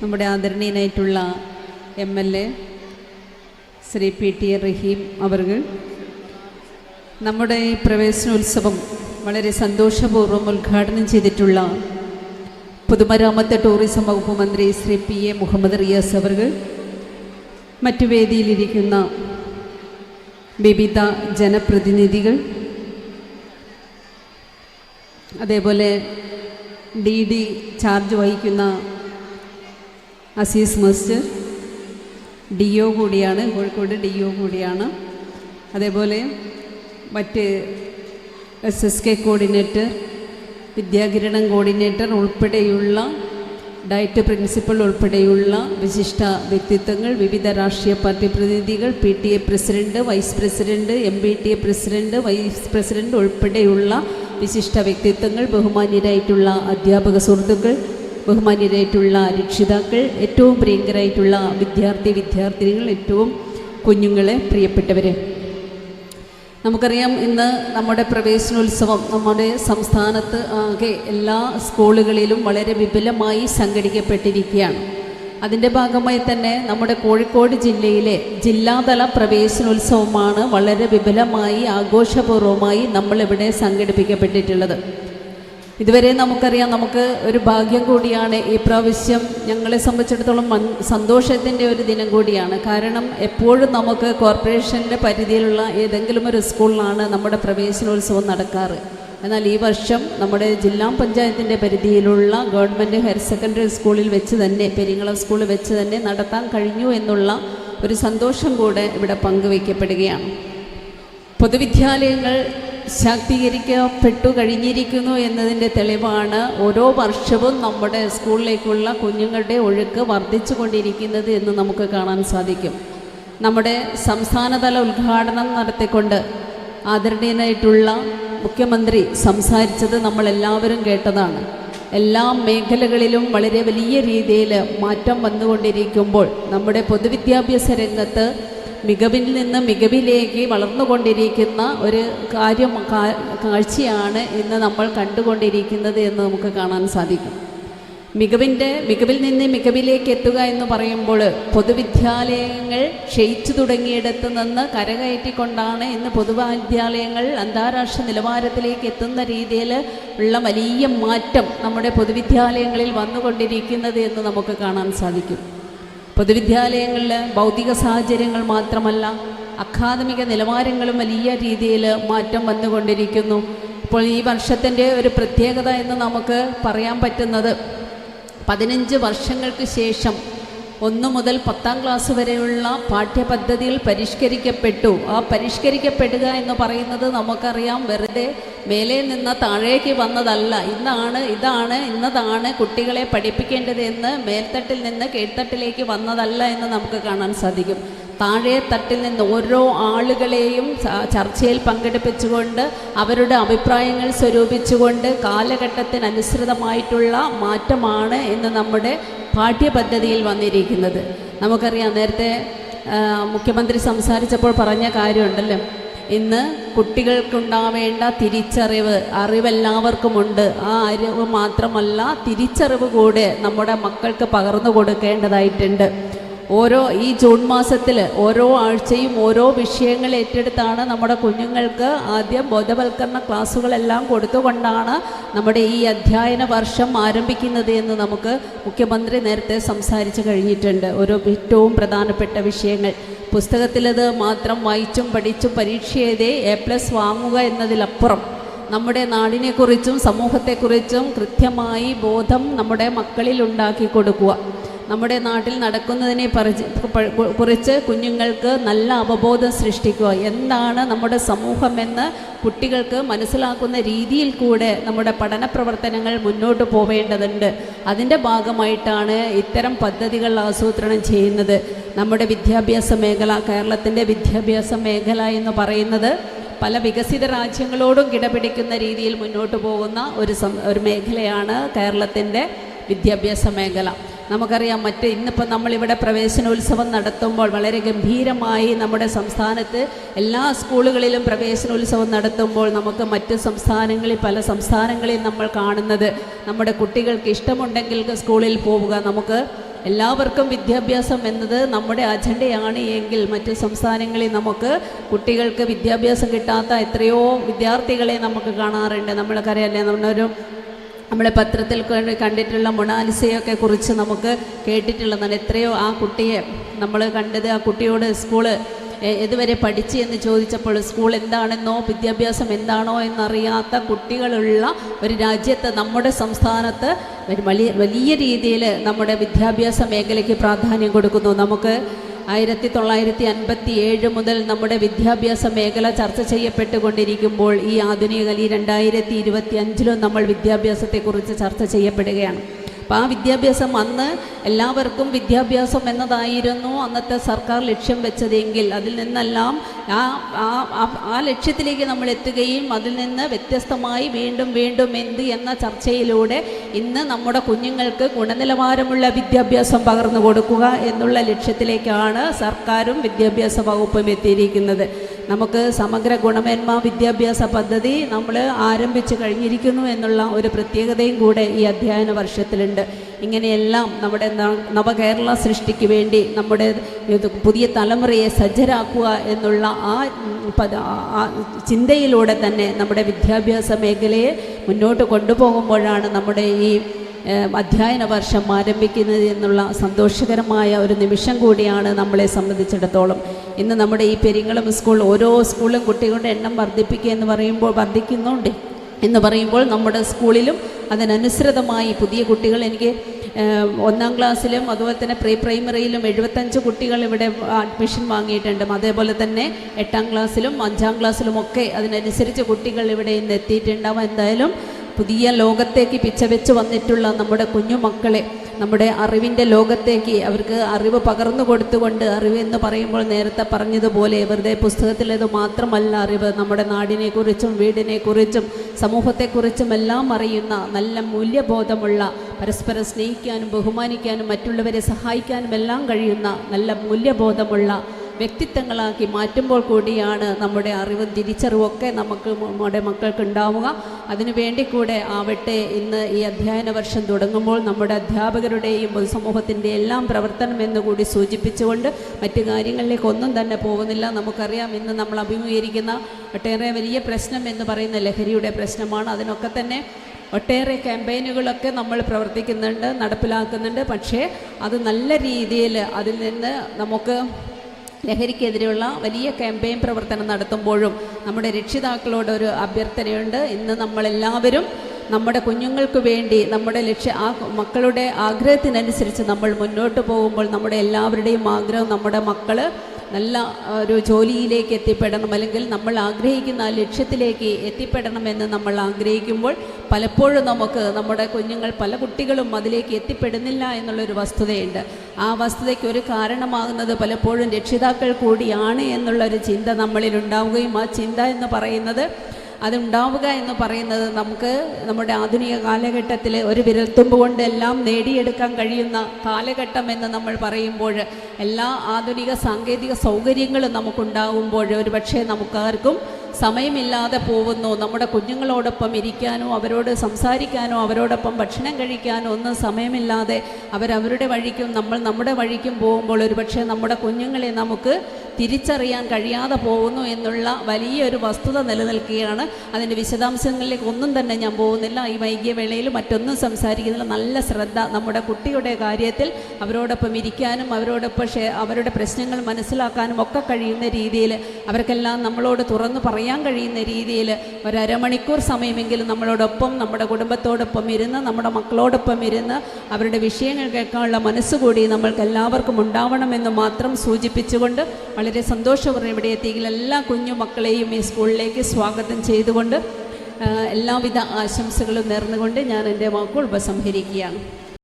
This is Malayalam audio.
നമ്മുടെ ആദരണീയനായിട്ടുള്ള M L A Shri P T A Raheem അവർ നമ്മുടെ ഈ പ്രവേശനോത്സവം വളരെ സന്തോഷപൂർവം ഉദ്ഘാടനം ചെയ്തിട്ടുള്ള പൊതുമരാമത്ത് ടൂറിസം വകുപ്പ് മന്ത്രി ശ്രീ പി എ മുഹമ്മദ് റിയാസ് അവർ മറ്റു വേദിയിലിരിക്കുന്ന വിവിധ ജനപ്രതിനിധികൾ അതേപോലെ ഡി ഡി ചാർജ് വഹിക്കുന്ന അസീസ് മാസ്റ്റർ ഡി ഒ കൂടിയാണ് കോഴിക്കോട് ഡി ഒ കൂടിയാണ്. അതേപോലെ മറ്റ് S S K coordinator Vidyakiranam coordinator ഉൾപ്പെടെയുള്ള ഡയറ്റ് പ്രിൻസിപ്പൽ ഉൾപ്പെടെയുള്ള വിശിഷ്ട വ്യക്തിത്വങ്ങൾ വിവിധ രാഷ്ട്രീയ പാർട്ടി പ്രതിനിധികൾ P T A president vice president M P T A president vice president ഉൾപ്പെടെയുള്ള വിശിഷ്ട വ്യക്തിത്വങ്ങൾ ബഹുമാന്യരായിട്ടുള്ള അധ്യാപക സുഹൃത്തുക്കൾ ബഹുമാന്യരായിട്ടുള്ള രക്ഷിതാക്കൾ ഏറ്റവും പ്രിയങ്കരായിട്ടുള്ള വിദ്യാർത്ഥി വിദ്യാർത്ഥിനികൾ ഏറ്റവും കുഞ്ഞുങ്ങളെ പ്രിയപ്പെട്ടവരെ. നമുക്കറിയാം ഇന്ന് നമ്മുടെ പ്രവേശനോത്സവം നമ്മുടെ സംസ്ഥാനത്ത് ആകെ എല്ലാ സ്കൂളുകളിലും വളരെ വിപുലമായി സംഘടിക്കപ്പെട്ടിരിക്കുകയാണ്. അതിന്റെ ഭാഗമായി തന്നെ നമ്മുടെ കോഴിക്കോട് ജില്ലയിലെ ജില്ലാതല പ്രവേശനോത്സവമാണ് വളരെ വിപുലമായി ആഘോഷപൂർവമായി നമ്മളിവിടെ സംഘടിപ്പിക്കപ്പെട്ടിട്ടുള്ളത്. ഇതുവരെ നമുക്കറിയാം നമുക്ക് ഒരു ഭാഗ്യം കൂടിയാണ് ഈ പ്രാവശ്യം ഞങ്ങളെ സംബന്ധിച്ചിടത്തോളം സന്തോഷത്തിന്റെ ഒരു ദിനം കൂടിയാണ്. കാരണം എപ്പോഴും നമുക്ക് കോർപ്പറേഷന്റെ പരിധിയിലുള്ള ഏതെങ്കിലും ഒരു സ്കൂളിലാണ് നമ്മുടെ പ്രവേശനോത്സവം നടക്കാറ്. എന്നാൽ ഈ വർഷം നമ്മുടെ ജില്ലാ പഞ്ചായത്തിന്റെ പരിധിയിലുള്ള ഗവൺമെന്റ് ഹയർ സെക്കൻഡറി സ്കൂളിൽ വെച്ച് തന്നെ പെരിങ്ങളം സ്കൂളിൽ വെച്ച് തന്നെ നടത്താൻ കഴിഞ്ഞു എന്നുള്ള ഒരു സന്തോഷം കൂടെ ഇവിടെ പങ്കുവയ്ക്കപ്പെടുകയാണ്. പൊതുവിദ്യാലയങ്ങൾ ശാക്തീകരിക്കപ്പെട്ടു കഴിഞ്ഞിരിക്കുന്നു എന്നതിന്റെ തെളിവാണ് ഓരോ വർഷവും നമ്മുടെ സ്കൂളിലേക്കുള്ള കുഞ്ഞുങ്ങളുടെ ഒഴുക്ക് വർദ്ധിച്ചു കൊണ്ടിരിക്കുന്നത് എന്ന് നമുക്ക് കാണാൻ സാധിക്കും. നമ്മുടെ സംസ്ഥാനതല ഉദ്ഘാടനം നടത്തിക്കൊണ്ട് ആദരണീയനായിട്ടുള്ള മുഖ്യമന്ത്രി സംസാരിച്ചത് നമ്മളെല്ലാവരും കേട്ടതാണ്. എല്ലാ മേഖലകളിലും വളരെ വലിയ രീതിയിൽ മാറ്റം വന്നുകൊണ്ടിരിക്കുമ്പോൾ നമ്മുടെ പൊതുവിദ്യാഭ്യാസ രംഗത്ത് മികവിൽ നിന്ന് മികവിലേക്ക് വളർന്നുകൊണ്ടിരിക്കുന്ന ഒരു കാര്യം കാഴ്ചയാണ് ഇന്ന് നമ്മൾ കണ്ടുകൊണ്ടിരിക്കുന്നത് എന്ന് നമുക്ക് കാണാൻ സാധിക്കും. മികവിന്റെ മികവിൽ നിന്ന് മികവിലേക്ക് എത്തുക എന്ന് പറയുമ്പോൾ പൊതുവിദ്യാലയങ്ങൾ ക്ഷയിച്ചു തുടങ്ങിയിടത്ത് നിന്ന് കരകയറ്റിക്കൊണ്ടാണ് ഇന്ന് പൊതുവിദ്യാലയങ്ങൾ അന്താരാഷ്ട്ര നിലവാരത്തിലേക്ക് എത്തുന്ന രീതിയിൽ ഉള്ള വലിയ മാറ്റം നമ്മുടെ പൊതുവിദ്യാലയങ്ങളിൽ വന്നുകൊണ്ടിരിക്കുന്നത് എന്ന് നമുക്ക് കാണാൻ സാധിക്കും. പൊതുവിദ്യാലയങ്ങളിൽ ഭൗതിക സാഹചര്യങ്ങൾ മാത്രമല്ല അക്കാദമിക നിലവാരങ്ങളും വലിയ രീതിയിൽ മാറ്റം വന്നുകൊണ്ടിരിക്കുന്നു. ഇപ്പോൾ ഈ വർഷത്തിന്റെ ഒരു പ്രത്യേകത എന്ന് നമുക്ക് പറയാൻ പറ്റുന്നത് പതിനഞ്ച് വർഷങ്ങൾക്ക് ശേഷം ഒന്ന് മുതൽ പത്താം ക്ലാസ് വരെയുള്ള പാഠ്യപദ്ധതിയിൽ പരിഷ്കരിക്കപ്പെട്ടു. ആ പരിഷ്കരിക്കപ്പെടുക എന്ന് പറയുന്നത് നമുക്കറിയാം വെറുതെ മേലെ നിന്ന് താഴേക്ക് വന്നതല്ല. ഇന്നാണ് ഇതാണ് ഇന്നതാണ് കുട്ടികളെ പഠിപ്പിക്കേണ്ടത് എന്ന് മേൽത്തട്ടിൽ നിന്ന് കീഴ്ത്തട്ടിലേക്ക് വന്നതല്ല എന്ന് നമുക്ക് കാണാൻ സാധിക്കും. താഴെ തട്ടിൽ നിന്ന് ഓരോ ആളുകളെയും ചർച്ചയിൽ പങ്കെടുപ്പിച്ചുകൊണ്ട് അവരുടെ അഭിപ്രായങ്ങൾ സ്വരൂപിച്ചുകൊണ്ട് കാലഘട്ടത്തിനനുസൃതമായിട്ടുള്ള മാറ്റമാണ് എന്ന് നമ്മുടെ പാഠ്യപദ്ധതിയിൽ വന്നിരിക്കുന്നത്. നമുക്കറിയാം നേരത്തെ മുഖ്യമന്ത്രി സംസാരിച്ചപ്പോൾ പറഞ്ഞ കാര്യമുണ്ടല്ലോ. ഇന്ന് കുട്ടികൾക്കുണ്ടാവേണ്ട തിരിച്ചറിവ് അറിവെല്ലാവർക്കുമുണ്ട്. ആ അറിവ് മാത്രമല്ല തിരിച്ചറിവ് കൂടെ നമ്മുടെ മക്കൾക്ക് പകർന്നു കൊടുക്കേണ്ടതായിട്ടുണ്ട്. ഓരോ ഈ ജൂൺ മാസത്തിൽ ഓരോ ആഴ്ചയും ഓരോ വിഷയങ്ങൾ ഏറ്റെടുത്താണ് നമ്മുടെ കുഞ്ഞുങ്ങൾക്ക് ആദ്യം ബോധവൽക്കരണ ക്ലാസ്സുകളെല്ലാം കൊടുത്തുകൊണ്ടാണ് നമ്മുടെ ഈ അധ്യയന വർഷം ആരംഭിക്കുന്നത് എന്ന് നമുക്ക് മുഖ്യമന്ത്രി നേരത്തെ സംസാരിച്ചു കഴിഞ്ഞിട്ടുണ്ട്. ഓരോ ഏറ്റവും പ്രധാനപ്പെട്ട വിഷയങ്ങൾ. പുസ്തകത്തിലത് മാത്രം വായിച്ചും പഠിച്ചും പരീക്ഷ എഴുതി എ പ്ലസ് വാങ്ങുക എന്നതിലപ്പുറം നമ്മുടെ നാടിനെക്കുറിച്ചും സമൂഹത്തെക്കുറിച്ചും കൃത്യമായി ബോധം നമ്മുടെ മക്കളിൽ ഉണ്ടാക്കി കൊടുക്കുക. നമ്മുടെ നാട്ടിൽ നടക്കുന്നതിനെ കുറിച്ച് കുഞ്ഞുങ്ങൾക്ക് നല്ല അവബോധം സൃഷ്ടിക്കുക. എന്താണ് നമ്മുടെ സമൂഹമെന്ന് കുട്ടികൾക്ക് മനസ്സിലാക്കുന്ന രീതിയിൽ കൂടെ നമ്മുടെ പഠന പ്രവർത്തനങ്ങൾ മുന്നോട്ട് പോവേണ്ടതുണ്ട്. അതിന്റെ ഭാഗമായിട്ടാണ് ഇത്തരം പദ്ധതികൾ ആസൂത്രണം ചെയ്യുന്നത്. നമ്മുടെ വിദ്യാഭ്യാസ മേഖല കേരളത്തിന്റെ വിദ്യാഭ്യാസ മേഖല എന്ന് പറയുന്നത് പല വികസിത രാജ്യങ്ങളോടും കിടപിടിക്കുന്ന രീതിയിൽ മുന്നോട്ട് പോകുന്ന ഒരു ഒരു മേഖലയാണ് കേരളത്തിന്റെ വിദ്യാഭ്യാസ മേഖല. നമുക്കറിയാം മറ്റ് ഇന്നിപ്പോൾ നമ്മളിവിടെ പ്രവേശനോത്സവം നടത്തുമ്പോൾ വളരെ ഗംഭീരമായി നമ്മുടെ സംസ്ഥാനത്ത് എല്ലാ സ്കൂളുകളിലും പ്രവേശനോത്സവം നടത്തുമ്പോൾ നമുക്ക് മറ്റ് സംസ്ഥാനങ്ങളിൽ പല സംസ്ഥാനങ്ങളിൽ നമ്മൾ കാണുന്നത്. നമ്മുടെ കുട്ടികൾക്ക് ഇഷ്ടമുണ്ടെങ്കിൽ സ്കൂളിൽ പോവുക. നമുക്ക് എല്ലാവർക്കും വിദ്യാഭ്യാസം എന്നത് നമ്മുടെ അജണ്ടയാണ് എങ്കിൽ മറ്റ് സംസ്ഥാനങ്ങളിൽ നമുക്ക് കുട്ടികൾക്ക് വിദ്യാഭ്യാസം കിട്ടാത്ത എത്രയോ വിദ്യാർത്ഥികളെ നമുക്ക് കാണാറുണ്ട്. നമ്മൾക്കറിയാല്ലേ നമ്മളൊരു നമ്മളെ പത്രത്തിൽ കണ്ട് കണ്ടിട്ടുള്ള മൊണാലിസയൊക്കെ കുറിച്ച് നമുക്ക് കേട്ടിട്ടുള്ളതാണ്. എത്രയോ ആ കുട്ടിയെ നമ്മൾ കണ്ടത് ആ കുട്ടിയോട് സ്കൂൾ ഇതുവരെ പഠിച്ചു എന്ന് ചോദിച്ചപ്പോൾ സ്കൂൾ എന്താണെന്നോ വിദ്യാഭ്യാസം എന്താണോ എന്നറിയാത്ത കുട്ടികളുള്ള ഒരു രാജ്യത്ത് നമ്മുടെ സംസ്ഥാനത്ത് വലിയ വലിയ രീതിയിൽ നമ്മുടെ വിദ്യാഭ്യാസ മേഖലയ്ക്ക് പ്രാധാന്യം കൊടുക്കുന്നു. നമുക്ക് ആയിരത്തി തൊള്ളായിരത്തി അൻപത്തി ഏഴ് മുതൽ നമ്മുടെ വിദ്യാഭ്യാസ മേഖല ചർച്ച ചെയ്യപ്പെട്ടുകൊണ്ടിരിക്കുമ്പോൾ ഈ ആധുനിക ഈ രണ്ടായിരത്തി ഇരുപത്തി അഞ്ചിലും നമ്മൾ വിദ്യാഭ്യാസത്തെക്കുറിച്ച് ചർച്ച ചെയ്യപ്പെടുകയാണ്. അപ്പോൾ ആ വിദ്യാഭ്യാസം അന്ന് എല്ലാവർക്കും വിദ്യാഭ്യാസം എന്നതായിരുന്നു അന്നത്തെ സർക്കാർ ലക്ഷ്യം വെച്ചതെങ്കിൽ. അതിൽ നിന്നെല്ലാം ആ- ആ ലക്ഷ്യത്തിലേക്ക് നമ്മൾ എത്തുകയും അതിൽ നിന്ന് വ്യത്യസ്തമായി വീണ്ടും വീണ്ടും എന്ത് എന്ന ചർച്ചയിലൂടെ ഇന്ന് നമ്മുടെ കുഞ്ഞുങ്ങൾക്ക് ഗുണനിലവാരമുള്ള വിദ്യാഭ്യാസം പകർന്നു കൊടുക്കുക എന്നുള്ള ലക്ഷ്യത്തിലേക്കാണ് സർക്കാരും വിദ്യാഭ്യാസ വകുപ്പും എത്തിയിരിക്കുന്നത്. നമുക്ക് സമഗ്ര ഗുണമേന്മ വിദ്യാഭ്യാസ പദ്ധതി നമ്മൾ ആരംഭിച്ചു കഴിഞ്ഞിരിക്കുന്നു എന്നുള്ള ഒരു പ്രത്യേകതയും കൂടെ ഈ അധ്യയന വർഷത്തിലുണ്ട്. ഇങ്ങനെയെല്ലാം നമ്മുടെ നവകേരള സൃഷ്ടിക്ക് വേണ്ടി നമ്മുടെ പുതിയ തലമുറയെ സജ്ജരാക്കുക എന്നുള്ള ആ ചിന്തയിലൂടെ തന്നെ നമ്മുടെ വിദ്യാഭ്യാസ മേഖലയെ മുന്നോട്ട് കൊണ്ടുപോകുമ്പോഴാണ് നമ്മുടെ ഈ അധ്യയന വർഷം ആരംഭിക്കുന്നത് എന്നുള്ള സന്തോഷകരമായ ഒരു നിമിഷം കൂടിയാണ് നമ്മളെ സംബന്ധിച്ചിടത്തോളം. ഇന്ന് നമ്മുടെ ഈ പെരിങ്ങളും സ്കൂൾ ഓരോ സ്കൂളിലും കുട്ടികളുടെ എണ്ണം വർദ്ധിപ്പിക്കുക എന്ന് പറയുമ്പോൾ വർദ്ധിക്കുന്നുണ്ട്. എന്ന് പറയുമ്പോൾ നമ്മുടെ സ്കൂളിലും അതിനനുസൃതമായി പുതിയ കുട്ടികൾ എനിക്ക് ഒന്നാം ക്ലാസ്സിലും അതുപോലെ തന്നെ പ്രീ പ്രൈമറിയിലും എഴുപത്തഞ്ച് കുട്ടികൾ ഇവിടെ അഡ്മിഷൻ വാങ്ങിയിട്ടുണ്ട്. അതേപോലെ തന്നെ എട്ടാം ക്ലാസ്സിലും അഞ്ചാം ക്ലാസ്സിലും ഒക്കെ അതിനനുസരിച്ച് കുട്ടികൾ ഇവിടെ ഇന്ന് എത്തിയിട്ടുണ്ടാവും എന്തായാലും പുതിയ ലോകത്തേക്ക് പിച്ചവെച്ച് വന്നിട്ടുള്ള നമ്മുടെ കുഞ്ഞുമക്കളെ നമ്മുടെ അറിവിന്റെ ലോകത്തേക്ക് അവർക്ക് അറിവ് പകർന്നു കൊടുത്തുകൊണ്ട് അറിവ് എന്ന് പറയുമ്പോൾ നേരത്തെ പറഞ്ഞതുപോലെ വെറുതെ പുസ്തകത്തിലേത് മാത്രമല്ല അറിവ്. നമ്മുടെ നാടിനെക്കുറിച്ചും വീടിനെക്കുറിച്ചും സമൂഹത്തെക്കുറിച്ചും എല്ലാം അറിയുന്ന നല്ല മൂല്യബോധമുള്ള പരസ്പരം സ്നേഹിക്കാനും ബഹുമാനിക്കാനും മറ്റുള്ളവരെ സഹായിക്കാനും എല്ലാം കഴിയുന്ന നല്ല മൂല്യബോധമുള്ള വ്യക്തിത്വങ്ങളാക്കി മാറ്റുമ്പോൾ കൂടിയാണ് നമ്മുടെ അറിവും തിരിച്ചറിവൊക്കെ നമുക്ക് നമ്മുടെ മക്കൾക്ക് ഉണ്ടാവുക അതിനു വേണ്ടി കൂടെ ആവട്ടെ ഇന്ന് ഈ അധ്യയന വർഷം തുടങ്ങുമ്പോൾ നമ്മുടെ അധ്യാപകരുടെയും പൊതുസമൂഹത്തിന്റെ എല്ലാം പ്രവർത്തനം എന്ന് കൂടി സൂചിപ്പിച്ചുകൊണ്ട് മറ്റു കാര്യങ്ങളിലേക്ക് ഒന്നും തന്നെ പോകുന്നില്ല. നമുക്കറിയാം ഇന്ന് നമ്മൾ അഭിമുഖീകരിക്കുന്ന ഒട്ടേറെ വലിയ പ്രശ്നം എന്ന് പറയുന്ന ലഹരിയുടെ പ്രശ്നമാണ്. അതിനൊക്കെ തന്നെ ഒട്ടേറെ ക്യാമ്പയിനുകളൊക്കെ നമ്മൾ പ്രവർത്തിക്കുന്നുണ്ട് നടപ്പിലാക്കുന്നുണ്ട്. പക്ഷേ അത് നല്ല രീതിയിൽ അതിൽ നിന്ന് നമുക്ക് ലഹരിക്കെതിരെയുള്ള വലിയ ക്യാമ്പയിൻ പ്രവർത്തനം നടത്തുമ്പോഴും നമ്മുടെ രക്ഷിതാക്കളോട് ഒരു അഭ്യർത്ഥനയുണ്ട്. ഇന്ന് നമ്മളെല്ലാവരും നമ്മുടെ കുഞ്ഞുങ്ങൾക്ക് വേണ്ടി നമ്മുടെ ലക്ഷ്യ ആ മക്കളുടെ ആഗ്രഹത്തിനനുസരിച്ച് നമ്മൾ മുന്നോട്ട് പോകുമ്പോൾ നമ്മുടെ എല്ലാവരുടെയും ആഗ്രഹം നമ്മുടെ മക്കൾ നല്ല ഒരു ജോലിയിലേക്ക് എത്തിപ്പെടണം. അല്ലെങ്കിൽ നമ്മൾ ആഗ്രഹിക്കുന്ന ആ ലക്ഷ്യത്തിലേക്ക് എത്തിപ്പെടണമെന്ന് നമ്മൾ ആഗ്രഹിക്കുമ്പോൾ പലപ്പോഴും നമുക്ക് നമ്മുടെ കുഞ്ഞുങ്ങൾ പല കുട്ടികളും അതിലേക്ക് എത്തിപ്പെടുന്നില്ല എന്നുള്ളൊരു വസ്തുതയുണ്ട്. ആ വസ്തുതയ്ക്ക് ഒരു കാരണമാകുന്നത് പലപ്പോഴും രക്ഷിതാക്കൾ കൂടിയാണ് എന്നുള്ളൊരു ചിന്ത നമ്മളിൽ ഉണ്ടാവുകയും ആ ചിന്ത എന്ന് പറയുന്നത് അതുണ്ടാവുക എന്ന് പറയുന്നത് നമുക്ക് നമ്മുടെ ആധുനിക കാലഘട്ടത്തിൽ ഒരു വിരൽത്തുമ്പ് കൊണ്ട് എല്ലാം നേടിയെടുക്കാൻ കഴിയുന്ന കാലഘട്ടം എന്ന് നമ്മൾ പറയുമ്പോൾ എല്ലാ ആധുനിക സാങ്കേതിക സൗകര്യങ്ങളും നമുക്കുണ്ടാകുമ്പോൾ ഒരു പക്ഷേ നമുക്കാർക്കും സമയമില്ലാതെ പോകുന്നു. നമ്മുടെ കുഞ്ഞുങ്ങളോടൊപ്പം ഇരിക്കാനോ അവരോട് സംസാരിക്കാനോ അവരോടൊപ്പം ഭക്ഷണം കഴിക്കാനോ ഒന്നും സമയമില്ലാതെ അവരവരുടെ വഴിക്കും നമ്മൾ നമ്മുടെ വഴിക്കും പോകുമ്പോൾ ഒരു പക്ഷേ നമ്മുടെ കുഞ്ഞുങ്ങളെ നമുക്ക് തിരിച്ചറിയാൻ കഴിയാതെ പോകുന്നു എന്നുള്ള വലിയൊരു വസ്തുത നിലനിൽക്കുകയാണ്. അതിന്റെ വിശദാംശങ്ങളിലേക്ക് ഒന്നും തന്നെ ഞാൻ പോകുന്നില്ല. ഈ വൈകിയ വേളയിൽ മറ്റൊന്നും സംസാരിക്കുന്നില്ല. നല്ല ശ്രദ്ധ നമ്മുടെ കുട്ടിയുടെ കാര്യത്തിൽ അവരോടൊപ്പം ഇരിക്കാനും അവരോടൊപ്പം അവരുടെ പ്രശ്നങ്ങൾ മനസ്സിലാക്കാനും ഒക്കെ കഴിയുന്ന രീതിയിൽ അവർക്കെല്ലാം നമ്മളോട് തുറന്നു പറയാൻ കഴിയുന്ന രീതിയിൽ ഒരു അരമണിക്കൂർ സമയമെങ്കിലും നമ്മളോടൊപ്പം നമ്മുടെ കുടുംബത്തോടൊപ്പം ഇരുന്ന് നമ്മുടെ മക്കളോടൊപ്പം ഇരുന്ന് അവരുടെ വിഷയങ്ങൾ കേൾക്കാനുള്ള മനസ്സുകൂടി നമ്മൾക്ക് എല്ലാവർക്കും ഉണ്ടാവണമെന്ന് മാത്രം സൂചിപ്പിച്ചുകൊണ്ട് വളരെ സന്തോഷപൂർവം ഇവിടെ എത്തിയെങ്കിൽ എല്ലാ കുഞ്ഞു മക്കളെയും ഈ സ്കൂളിലേക്ക് സ്വാഗതം ചെയ്തുകൊണ്ട് എല്ലാവിധ ആശംസകളും നേർന്നുകൊണ്ട് ഞാൻ എന്റെ വാക്കുകൾ ഉപസംഹരിക്കുകയാണ്.